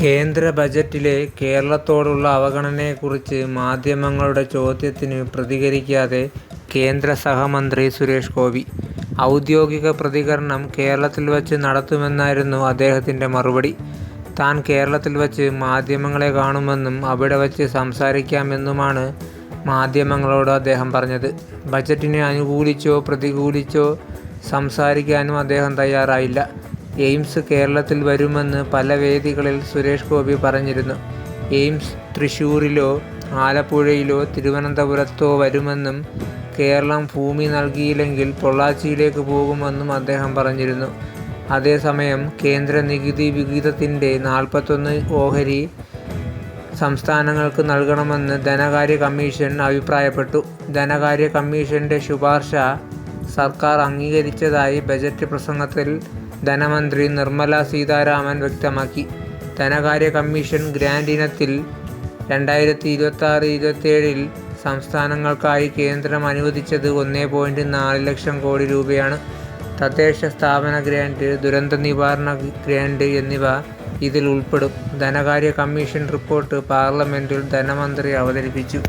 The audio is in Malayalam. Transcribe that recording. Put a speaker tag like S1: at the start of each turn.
S1: കേന്ദ്ര ബജറ്റിലെ കേരളത്തോടുള്ള അവഗണനയെക്കുറിച്ച് മാധ്യമങ്ങളുടെ ചോദ്യത്തിന് പ്രതികരിക്കാതെ കേന്ദ്ര സഹമന്ത്രി സുരേഷ് ഗോപി. ഔദ്യോഗിക പ്രതികരണം കേരളത്തിൽ വച്ച് നടത്തുമെന്നായിരുന്നു അദ്ദേഹത്തിന്റെ മറുപടി. താൻ കേരളത്തിൽ വച്ച് മാധ്യമങ്ങളെ കാണുമെന്നും അവിടെ വച്ച് സംസാരിക്കാമെന്നുമാണ് മാധ്യമങ്ങളോട് അദ്ദേഹം പറഞ്ഞത്. ബജറ്റിനെ അനുകൂലിച്ചോ പ്രതികൂലിച്ചോ സംസാരിക്കാനും അദ്ദേഹം തയ്യാറായില്ല. എയിംസ് കേരളത്തിൽ വരുമെന്ന് പല വേദികളിൽ സുരേഷ് ഗോപി പറഞ്ഞിരുന്നു. എയിംസ് തൃശ്ശൂരിലോ ആലപ്പുഴയിലോ തിരുവനന്തപുരത്തോ വരുമെന്നും കേരളം ഭൂമി നൽകിയില്ലെങ്കിൽ പൊള്ളാച്ചിയിലേക്ക് പോകുമെന്നും അദ്ദേഹം പറഞ്ഞിരുന്നു. അതേസമയം കേന്ദ്ര നികുതി വിഹിതത്തിന്റെ നാൽപ്പത്തൊന്ന് ഓഹരി സംസ്ഥാനങ്ങൾക്ക് നൽകണമെന്ന് ധനകാര്യ കമ്മീഷൻ അഭിപ്രായപ്പെട്ടു. ധനകാര്യ കമ്മീഷന്റെ ശുപാർശ സർക്കാർ അംഗീകരിച്ചതായി ബജറ്റ് പ്രസംഗത്തിൽ ധനമന്ത്രി നിർമ്മല സീതാരാമൻ വ്യക്തമാക്കി. ധനകാര്യ കമ്മീഷൻ ഗ്രാൻഡ് ഇനത്തിൽ രണ്ടായിരത്തി ഇരുപത്താറ്-ഇരുപത്തേഴിൽ സംസ്ഥാനങ്ങൾക്കായി കേന്ദ്രം അനുവദിച്ചത് ഒന്നേ പോയിന്റ് നാല് ലക്ഷം കോടി രൂപയാണ്. തദ്ദേശ സ്ഥാപന ഗ്രാൻഡ് ദുരന്ത നിവാരണ ഗ്രാൻഡ് എന്നിവ ഇതിൽ ഉൾപ്പെടും. ധനകാര്യ കമ്മീഷൻ റിപ്പോർട്ട് പാർലമെന്റിൽ ധനമന്ത്രി അവതരിപ്പിച്ചു.